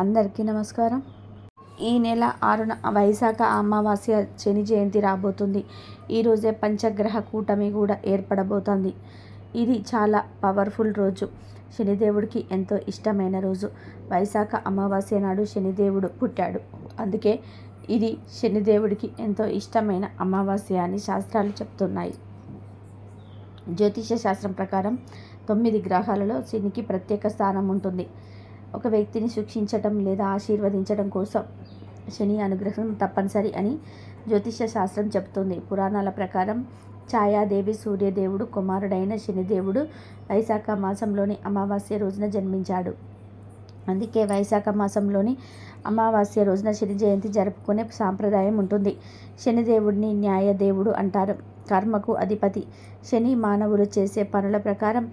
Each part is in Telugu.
అందరికీ నమస్కారం. ఈ నెల ఆరున వైశాఖ అమావాస్య శని జయంతి రాబోతుంది. ఈరోజే పంచగ్రహ కూటమి కూడా ఏర్పడబోతోంది. ఇది చాలా పవర్ఫుల్ రోజు. శనిదేవుడికి ఎంతో ఇష్టమైన రోజు. వైశాఖ అమావాస్య నాడు శనిదేవుడు పుట్టాడు. అందుకే ఇది శనిదేవుడికి ఎంతో ఇష్టమైన అమావాస్య అని శాస్త్రాలు చెప్తున్నాయి. జ్యోతిష శాస్త్రం ప్రకారం తొమ్మిది గ్రహాలలో శనికి ప్రత్యేక స్థానం ఉంటుంది. ఒక వ్యక్తిని శిక్షించటం లేదా ఆశీర్వదించడం కోసం శని అనుగ్రహం తప్పనిసరి అని జ్యోతిష శాస్త్రం చెబుతుంది. పురాణాల ప్రకారం ఛాయాదేవి సూర్యదేవుడు కుమారుడైన శనిదేవుడు వైశాఖ మాసంలోని అమావాస్య రోజున జన్మించాడు. అందుకే వైశాఖ మాసంలోని అమావాస్య రోజున శని జయంతి జరుపుకునే సాంప్రదాయం ఉంటుంది. శనిదేవుడిని న్యాయదేవుడు అంటారు. కర్మకు అధిపతి శని మానవులు చేసే పనుల ప్రకారం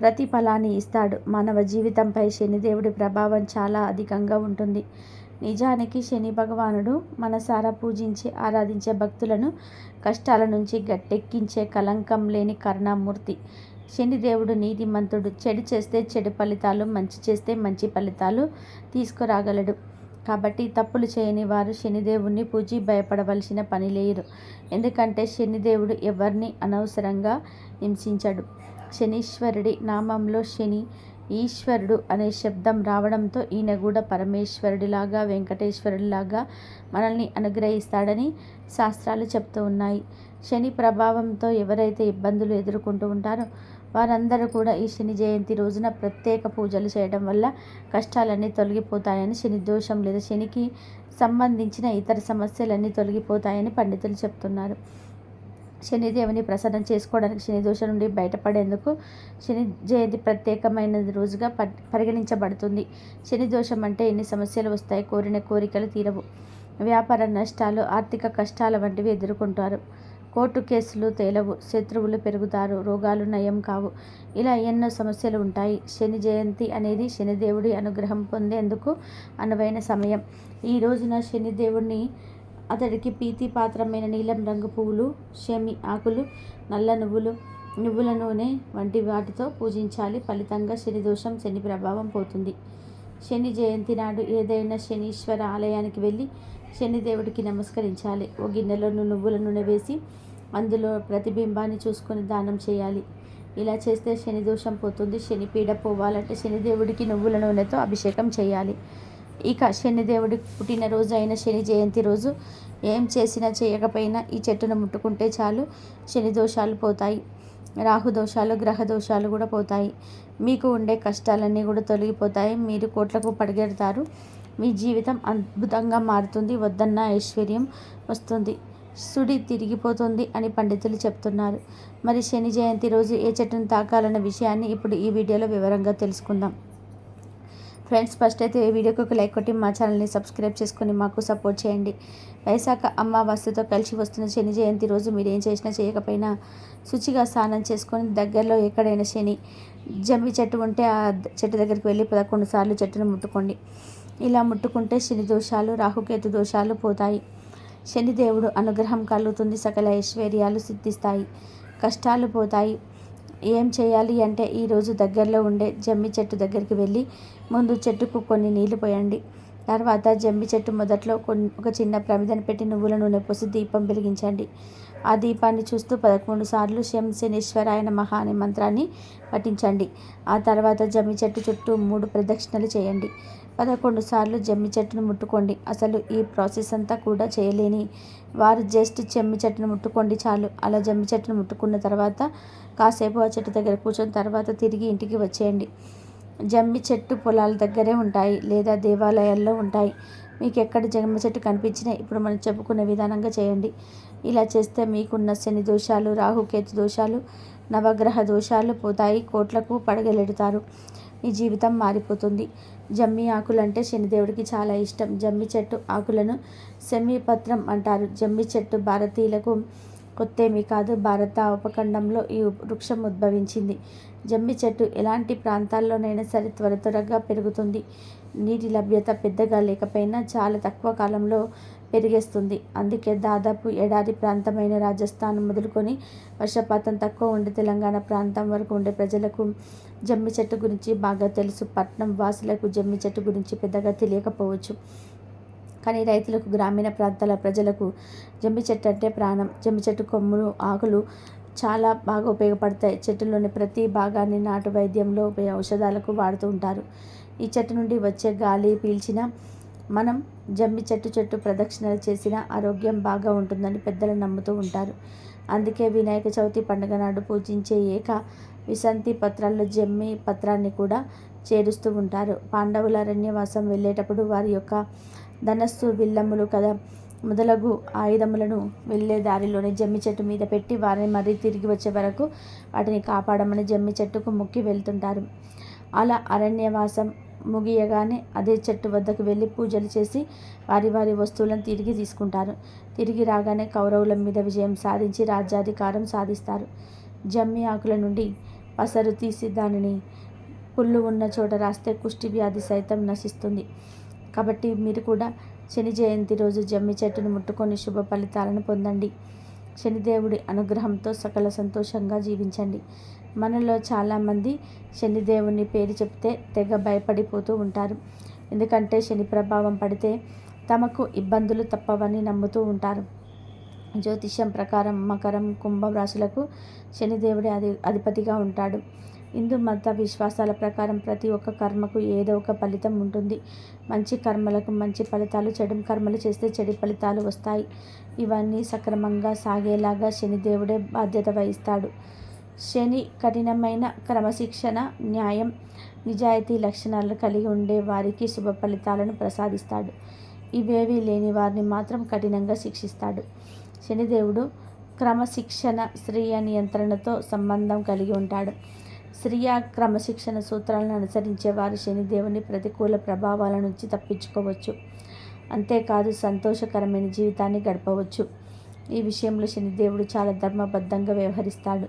ప్రతిఫలాన్ని ఇస్తాడు. మానవ జీవితంపై శనిదేవుడి ప్రభావం చాలా అధికంగా ఉంటుంది. నిజానికి శని భగవానుడు మనసారా పూజించి ఆరాధించే భక్తులను కష్టాల నుంచి గట్టెక్కించే కలంకం లేని కరుణామూర్తి. శనిదేవుడు నీతిమంతుడు. చెడు చేస్తే చెడు ఫలితాలు మంచి చేస్తే మంచి ఫలితాలు తీసుకురాగలడు. కాబట్టి తప్పులు చేయని వారు శనిదేవుణ్ణి పూజి భయపడవలసిన పని లేరు. ఎందుకంటే శనిదేవుడు ఎవరిని అనవసరంగా హింసించడు. శనీశ్వరుడి నామంలో శని ఈశ్వరుడు అనే శబ్దం రావడంతో ఈయన కూడా పరమేశ్వరుడిలాగా వెంకటేశ్వరుడిలాగా మనల్ని అనుగ్రహిస్తాడని శాస్త్రాలు చెప్తూ ఉన్నాయి. శని ప్రభావంతో ఎవరైతే ఇబ్బందులు ఎదుర్కొంటూ ఉంటారో వారందరూ కూడా ఈ శని జయంతి రోజున ప్రత్యేక పూజలు చేయడం వల్ల కష్టాలన్నీ తొలగిపోతాయని శని దోషం లేదా శనికి సంబంధించిన ఇతర సమస్యలన్నీ తొలగిపోతాయని పండితులు చెప్తున్నారు. శనిదేవుని ప్రసన్నం చేసుకోవడానికి శని దోషం నుండి బయటపడేందుకు శని జయంతి ప్రత్యేకమైన రోజుగా పరిగణించబడుతుంది. శని దోషం అంటే ఎన్ని సమస్యలు వస్తాయి కోరిన కోరికలు తీరవు. వ్యాపార నష్టాలు ఆర్థిక కష్టాల వంటివి ఎదుర్కొంటారు. కోర్టు కేసులు తేలవు శత్రువులు పెరుగుతారు రోగాలు నయం కావు. ఇలా ఎన్నో సమస్యలు ఉంటాయి. శని జయంతి అనేది శనిదేవుడి అనుగ్రహం పొందేందుకు అనువైన సమయం. ఈ రోజున శనిదేవుడిని అతడికి పాత్రమైన నీలం రంగు పువ్వులు షమి ఆకులు నల్ల నువ్వులు నువ్వుల నూనె వంటి వాటితో పూజించాలి. ఫలితంగా శని దోషం శని ప్రభావం పోతుంది. శని జయంతి నాడు ఏదైనా శనీశ్వర ఆలయానికి వెళ్ళి శనిదేవుడికి నమస్కరించాలి. ఓ గిన్నెలో నువ్వుల నూనె వేసి అందులో ప్రతిబింబాన్ని చూసుకొని దానం చేయాలి. ఇలా చేస్తే శని దోషం పోతుంది. శని పీడ పోవాలంటే శనిదేవుడికి నువ్వుల నూనెతో అభిషేకం చేయాలి. ఇక శనిదేవుడి పుట్టినరోజు అయిన శని జయంతి రోజు ఏం చేసినా చేయకపోయినా ఈ చెట్టును ముట్టుకుంటే చాలు శని దోషాలు పోతాయి. రాహు దోషాలు గ్రహ దోషాలు కూడా పోతాయి. మీకు ఉండే కష్టాలన్నీ కూడా తొలగిపోతాయి. మీరు కోట్లకు పడిగెడతారు. మీ జీవితం అద్భుతంగా మారుతుంది. వద్దన్న ఐశ్వర్యం వస్తుంది. సుడి తిరిగిపోతుంది అని పండితులు చెప్తున్నారు. మరి శని జయంతి రోజు ఏ చెట్టును తాకాలన్న విషయాన్ని ఇప్పుడు ఈ వీడియోలో వివరంగా తెలుసుకుందాం. ఫ్రెండ్స్ ఫస్ట్ అయితే ఈ వీడియోకి ఒక లైక్ కొట్టి మా ఛానల్ని సబ్స్క్రైబ్ చేసుకొని మాకు సపోర్ట్ చేయండి. వైశాఖ అమావాస్యతో కలిసి వస్తున్న శని జయంతి రోజు మీరు ఏం చేసినా చేయకపోయినా శుచిగా స్నానం చేసుకొని దగ్గరలో ఎక్కడైనా శని జమ్మి చెట్టు ఉంటే ఆ చెట్టు దగ్గరికి వెళ్ళి పదకొండు సార్లు చెట్టును ముట్టుకోండి. ఇలా ముట్టుకుంటే శని దోషాలు రాహుకేతు దోషాలు పోతాయి. శనిదేవుడు అనుగ్రహం కలుగుతుంది సకల ఐశ్వర్యాలు సిద్ధిస్తాయి కష్టాలు పోతాయి. ఏం చేయాలి అంటే ఈరోజు దగ్గరలో ఉండే జమ్మి చెట్టు దగ్గరికి వెళ్ళి ముందు చెట్టుకు కొన్ని నీళ్ళు పోయండి. తర్వాత జమ్మి చెట్టు మొదట్లో కొన్ని ఒక చిన్న ప్రమిదను పెట్టి నువ్వుల నూనె పోసి దీపం వెలిగించండి. ఆ దీపాన్ని చూస్తూ పదకొండు సార్లు శం శనీశ్వరాయన మహా అనే మంత్రాన్ని పఠించండి. ఆ తర్వాత జమ్మి చెట్టు చుట్టూ మూడు ప్రదక్షిణలు చేయండి. పదకొండు సార్లు జమ్మి చెట్టును ముట్టుకోండి. అసలు ఈ ప్రాసెస్ అంతా కూడా చేయలేని వారు జస్ట్ జమ్మి చెట్టును ముట్టుకోండి చాలు. అలా జమ్మి చెట్టును ముట్టుకున్న తర్వాత కాసేపు ఆ చెట్టు దగ్గర కూర్చొని తర్వాత తిరిగి ఇంటికి వచ్చేయండి. జమ్మి చెట్టు పొలాల దగ్గరే ఉంటాయి లేదా దేవాలయాల్లో ఉంటాయి. మీకు ఎక్కడ జమ్మి చెట్టు కనిపించినా ఇప్పుడు మనం చెప్పుకునే విధానంగా చేయండి. ఇలా చేస్తే మీకున్న శని దోషాలు రాహుకేతు దోషాలు నవగ్రహ దోషాలు పోతాయి. కోట్లకు పడగలెడతారు. నీ జీవితం మారిపోతుంది. జమ్మి ఆకులంటే శనిదేవుడికి చాలా ఇష్టం. జమ్మి చెట్టు ఆకులను సెమీపత్రం అంటారు. జమ్మి చెట్టు భారతీయులకు కొత్తేమీ కాదు. భారత ఉపఖండంలో ఈ వృక్షం ఉద్భవించింది. జమ్మి చెట్టు ఎలాంటి ప్రాంతాల్లోనైనా సరే త్వర త్వరగా పెరుగుతుంది. నీటి లభ్యత పెద్దగా లేకపోయినా చాలా తక్కువ కాలంలో పెరిగేస్తుంది అందుకే దాదాపు ఎడారి ప్రాంతమైన రాజస్థాన్ మొదలుకొని వర్షపాతం తక్కువ ఉండే తెలంగాణ ప్రాంతం వరకు ఉండే ప్రజలకు జమ్మి చెట్టు గురించి బాగా తెలుసు. పట్నం వాసులకు జమ్మి చెట్టు గురించి పెద్దగా తెలియకపోవచ్చు. కానీ రైతులకు గ్రామీణ ప్రాంతాల ప్రజలకు జమ్మి చెట్టు అంటే ప్రాణం. జమ్మి చెట్టు కొమ్ములు ఆకులు చాలా బాగా ఉపయోగపడతాయి. చెట్టులోని ప్రతి భాగాన్ని నాటు వైద్యంలో ఔషధాలకు వాడుతూ ఉంటారు. ఈ చెట్టు నుండి వచ్చే గాలి పీల్చిన మనం జమ్మి చెట్టు చెట్టు ప్రదక్షిణలు చేసిన ఆరోగ్యం బాగా ఉంటుందని పెద్దలు నమ్ముతూ ఉంటారు. అందుకే వినాయక చవితి పండుగ నాడు పూజించే ఏక విసంతి పత్రాల్లో జమ్మి పత్రాన్ని కూడా చేరుస్తూ ఉంటారు. పాండవుల అరణ్యవాసం వెళ్ళేటప్పుడు వారి యొక్క ధనస్సు విల్లములు కదా మొదలగు ఆయుధములను వెళ్ళే దారిలోనే జమ్మి చెట్టు మీద పెట్టి వారిని మరీ తిరిగి వచ్చే వరకు వాటిని కాపాడమని జమ్మి చెట్టుకు మొక్కి వెళ్తుంటారు. అలా అరణ్యవాసం ముగియగానే అదే చెట్టు వద్దకు వెళ్ళి పూజలు చేసి వారి వారి వస్తువులను తిరిగి తీసుకుంటారు. తిరిగి రాగానే కౌరవుల మీద విజయం సాధించి రాజ్యాధికారం సాధిస్తారు. జమ్మి ఆకుల నుండి పసరు తీసి దానిని పుళ్ళు ఉన్న చోట రాస్తే కుష్టి వ్యాధి సైతం నశిస్తుంది. కాబట్టి మీరు కూడా శని జయంతి రోజు జమ్మి చెట్టును ముట్టుకొని శుభ ఫలితాలను పొందండి. శనిదేవుడి అనుగ్రహంతో సకల సంతోషంగా జీవించండి. మనలో చాలామంది శనిదేవుని పేరు చెప్తే తెగ భయపడిపోతూ ఉంటారు. ఎందుకంటే శని ప్రభావం పడితే తమకు ఇబ్బందులు తప్పవని నమ్ముతూ ఉంటారు. జ్యోతిష్యం ప్రకారం మకరం కుంభం రాశులకు శనిదేవుడి అధి అధిపతిగా ఉంటాడు. హిందూ మత విశ్వాసాల ప్రకారం ప్రతి ఒక్క కర్మకు ఏదో ఒక ఫలితం ఉంటుంది. మంచి కర్మలకు మంచి ఫలితాలు చెడు కర్మలు చేస్తే చెడు ఫలితాలు వస్తాయి. ఇవన్నీ సక్రమంగా సాగేలాగా శనిదేవుడే బాధ్యత వహిస్తాడు. శని కఠినమైన క్రమశిక్షణ న్యాయం నిజాయితీ లక్షణాలు కలిగి ఉండే వారికి శుభ ఫలితాలను ప్రసాదిస్తాడు. ఇవేవీ లేని వారిని మాత్రం కఠినంగా శిక్షిస్తాడు. శనిదేవుడు క్రమశిక్షణ స్త్రీయ నియంత్రణతో సంబంధం కలిగి ఉంటాడు. స్త్రీయ క్రమశిక్షణ సూత్రాలను అనుసరించే వారు శనిదేవుని ప్రతికూల ప్రభావాల నుంచి తప్పించుకోవచ్చు. అంతేకాదు సంతోషకరమైన జీవితాన్ని గడపవచ్చు. ఈ విషయంలో శనిదేవుడు చాలా ధర్మబద్ధంగా వ్యవహరిస్తాడు.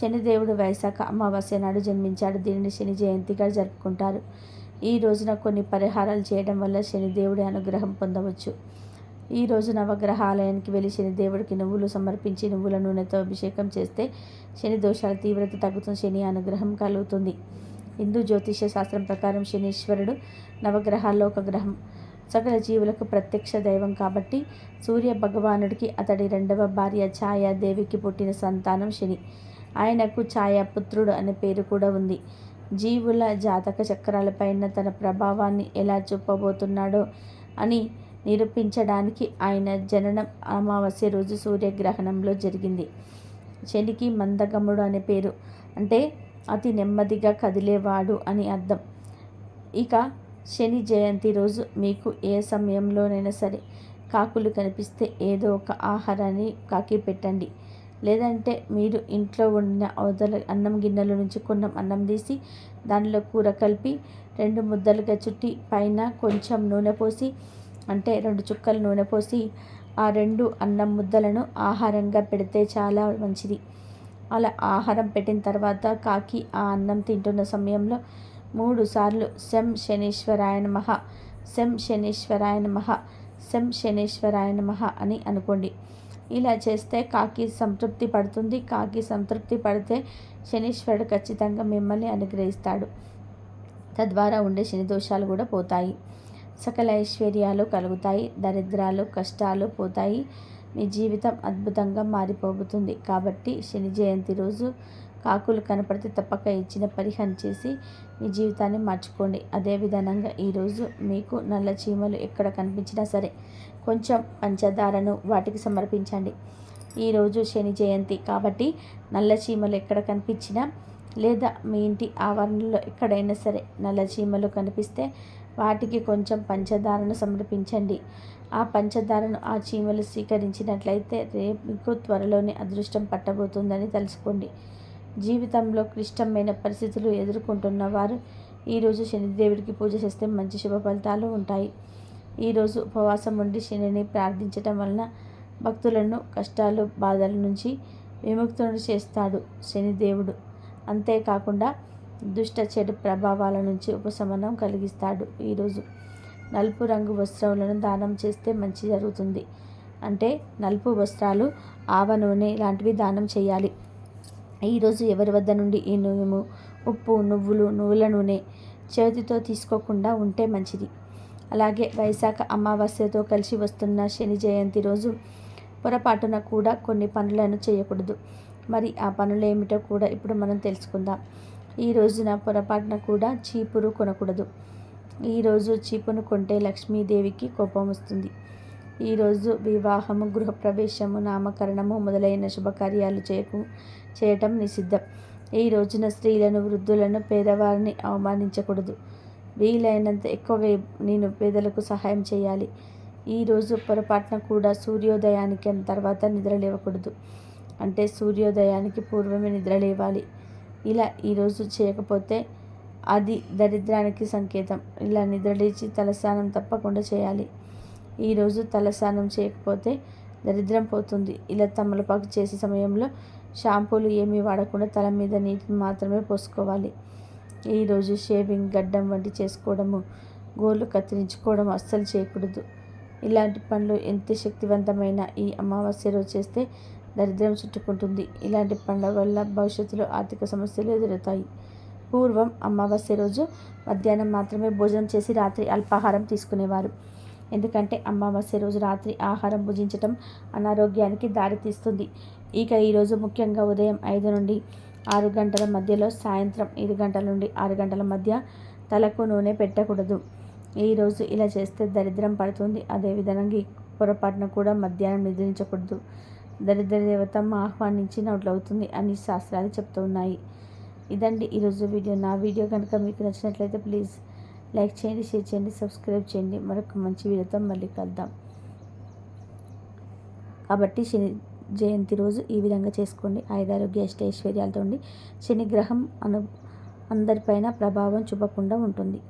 శనిదేవుడు వైశాఖ అమావాస్య నాడు జన్మించాడు. దీనిని శని జయంతిగా జరుపుకుంటారు. ఈ రోజున కొన్ని పరిహారాలు చేయడం వల్ల శనిదేవుడి అనుగ్రహం పొందవచ్చు. ఈ రోజు నవగ్రహాలయానికి వెళ్ళి శని దేవుడికి నువ్వులు సమర్పించి నువ్వుల నూనెతో అభిషేకం చేస్తే శని దోషాల తీవ్రత తగ్గుతుంది శని అనుగ్రహం కలుగుతుంది. హిందూ జ్యోతిష శాస్త్రం ప్రకారం శనీశ్వరుడు నవగ్రహాల్లో ఒక గ్రహం. సకల జీవులకు ప్రత్యక్ష దైవం కాబట్టి సూర్య భగవానుడికి అతడి రెండవ భార్య ఛాయాదేవికి పుట్టిన సంతానం శని. ఆయనకు ఛాయాపుత్రుడు అనే పేరు కూడా ఉంది. జీవుల జాతక చక్రాలపైన తన ప్రభావాన్ని ఎలా చూపబోతున్నాడో అని నిరూపించడానికి ఆయన జననం అమావాస్య రోజు సూర్యగ్రహణంలో జరిగింది. శనికి మందగముడు అనే పేరు. అంటే అతి నెమ్మదిగా కదిలేవాడు అని అర్థం. ఇక శని జయంతి రోజు మీకు ఏ సమయంలోనైనా సరే కాకులు కనిపిస్తే ఏదో ఒక ఆహారాన్ని కాకి పెట్టండి. లేదంటే మీరు ఇంట్లో వండిన అవతల అన్నం గిన్నెల నుంచి కొన్నం అన్నం తీసి దానిలో కూర కలిపి రెండు ముద్దలుగా చుట్టి పైన కొంచెం నూనె పోసి అంటే రెండు చుక్కలు నూనె పోసి ఆ రెండు అన్నం ముద్దలను ఆహారంగా పెడితే చాలా మంచిది. అలా ఆహారం పెట్టిన తర్వాత కాకి ఆ అన్నం తింటున్న సమయంలో మూడు సార్లు శం శనీశ్వరాయ నమః శం శనీశ్వరాయ నమః శం శనీశ్వరాయ నమః అని అనుకోండి. ఇలా చేస్తే కాకి సంతృప్తి పడుతుంది. కాకి సంతృప్తి పడితే శనీశ్వరుడు ఖచ్చితంగా మిమ్మల్ని అనుగ్రహిస్తాడు. తద్వారా ఉండే శని దోషాలు కూడా పోతాయి. సకల ఐశ్వర్యాలు కలుగుతాయి దరిద్రాలు కష్టాలు పోతాయి. మీ జీవితం అద్భుతంగా మారిపోబోతుంది. కాబట్టి శని జయంతి రోజు కాకులు కనపడితే తప్పక ఇచ్చిన పరిహారం చేసి మీ జీవితాన్ని మార్చుకోండి. అదేవిధంగా ఈరోజు మీకు నల్ల చీమలు ఎక్కడ కనిపించినా సరే కొంచెం పంచదారను వాటికి సమర్పించండి. ఈరోజు శని జయంతి. కాబట్టి నల్ల చీమలు ఎక్కడ కనిపించినా లేదా మీ ఇంటి ఆవరణలో ఎక్కడైనా సరే నల్ల చీమలు కనిపిస్తే వాటికి కొంచెం పంచదారను సమర్పించండి. ఆ పంచదారను ఆ చీమలు స్వీకరించినట్లయితే రేపు మీకు త్వరలోనే అదృష్టం పట్టబోతుందని తెలుసుకోండి. జీవితంలో క్లిష్టమైన పరిస్థితులు ఎదుర్కొంటున్న వారు ఈరోజు శనిదేవుడికి పూజ చేస్తే మంచి శుభ ఫలితాలు ఉంటాయి. ఈరోజు ఉపవాసం ఉండి శనిని ప్రార్థించటం వలన భక్తులను కష్టాలు బాధల నుంచి విముక్తులను చేస్తాడు శనిదేవుడు. అంతేకాకుండా దుష్ట చెడు ప్రభావాల నుంచి ఉపశమనం కలిగిస్తాడు. ఈరోజు నలుపు రంగు వస్త్రములను దానం చేస్తే మంచి జరుగుతుంది. అంటే నలుపు వస్త్రాలు ఆవ నూనె లాంటివి దానం చేయాలి. ఈరోజు ఎవరి వద్ద నుండి ఈ నూనెము ఉప్పు నువ్వులు నువ్వుల నూనె చేతితో తీసుకోకుండా ఉంటే మంచిది. అలాగే వైశాఖ అమావాస్యతో కలిసి వస్తున్న శని జయంతి రోజు పొరపాటున కూడా కొన్ని పనులను చేయకూడదు. మరి ఆ పనులు ఏమిటో కూడా ఇప్పుడు మనం తెలుసుకుందాం. ఈ రోజున పొరపాటున కూడా చీపురు కొనకూడదు. ఈరోజు చీపును కొంటే లక్ష్మీదేవికి కోపం వస్తుంది. ఈరోజు వివాహము గృహప్రవేశము నామకరణము మొదలైన శుభకార్యాలు చేయకు చేయటం నిషిద్ధం. ఈ రోజున స్త్రీలను వృద్ధులను పేదవారిని అవమానించకూడదు. వీలైనంత ఎక్కువ నేను పేదలకు సహాయం చేయాలి. ఈరోజు పొరపాటున కూడా సూర్యోదయానికి తర్వాత నిద్ర లేవకూడదు. అంటే సూర్యోదయానికి పూర్వమే నిద్ర లేవాలి. ఇలా ఈరోజు చేయకపోతే అది దరిద్రానికి సంకేతం. ఇలా నిద్రలేచి తలస్నానం తప్పకుండా చేయాలి. ఈరోజు తలస్నానం చేయకపోతే దరిద్రం పోతుంది. ఇలా తమలపాకు చేసే సమయంలో షాంపూలు ఏమీ వాడకుండా తల మీద నీటిని మాత్రమే పోసుకోవాలి. ఈరోజు షేవింగ్ గడ్డం వంటి చేసుకోవడము గోళ్ళు కత్తిరించుకోవడం అస్సలు చేయకూడదు. ఇలాంటి పనులు ఎంత శక్తివంతమైన ఈ అమావాస్య రోజు చేస్తే దరిద్రం చుట్టుకుంటుంది. ఇలాంటి పండుగ వల్ల భవిష్యత్తులో ఆర్థిక సమస్యలు ఎదురవుతాయి. పూర్వం అమావాస్య రోజు మధ్యాహ్నం మాత్రమే భోజనం చేసి రాత్రి అల్పాహారం తీసుకునేవారు. ఎందుకంటే అమావాస్య రోజు రాత్రి ఆహారం భుజించటం అనారోగ్యానికి దారితీస్తుంది. ఇక ఈరోజు ముఖ్యంగా ఉదయం ఐదు నుండి ఆరు గంటల మధ్యలో సాయంత్రం ఐదు గంటల నుండి ఆరు గంటల మధ్య తలకు నూనె పెట్టకూడదు. ఈరోజు ఇలా చేస్తే దరిద్రం పడుతుంది. అదేవిధంగా పొరపాటున కూడా మధ్యాహ్నం నిద్రించకూడదు. దరిద్ర దేవతమ్మ ఆహ్వానించినట్లవుతుంది అని శాస్త్రాలు చెప్తూ ఉన్నాయి. ఇదండి ఈరోజు వీడియో. నా వీడియో కనుక మీకు నచ్చినట్లయితే ప్లీజ్ లైక్ చేయండి షేర్ చేయండి సబ్స్క్రైబ్ చేయండి. మరొక మంచి వీడియోతో మళ్ళీ కలుద్దాం. కాబట్టి శని జయంతి రోజు ఈ విధంగా చేసుకోండి. ఆయుధారోగ్య అష్టైశ్వర్యాలతో శని శనిగ్రహం అను అందరిపైన ప్రభావం చూపకుండా ఉంటుంది.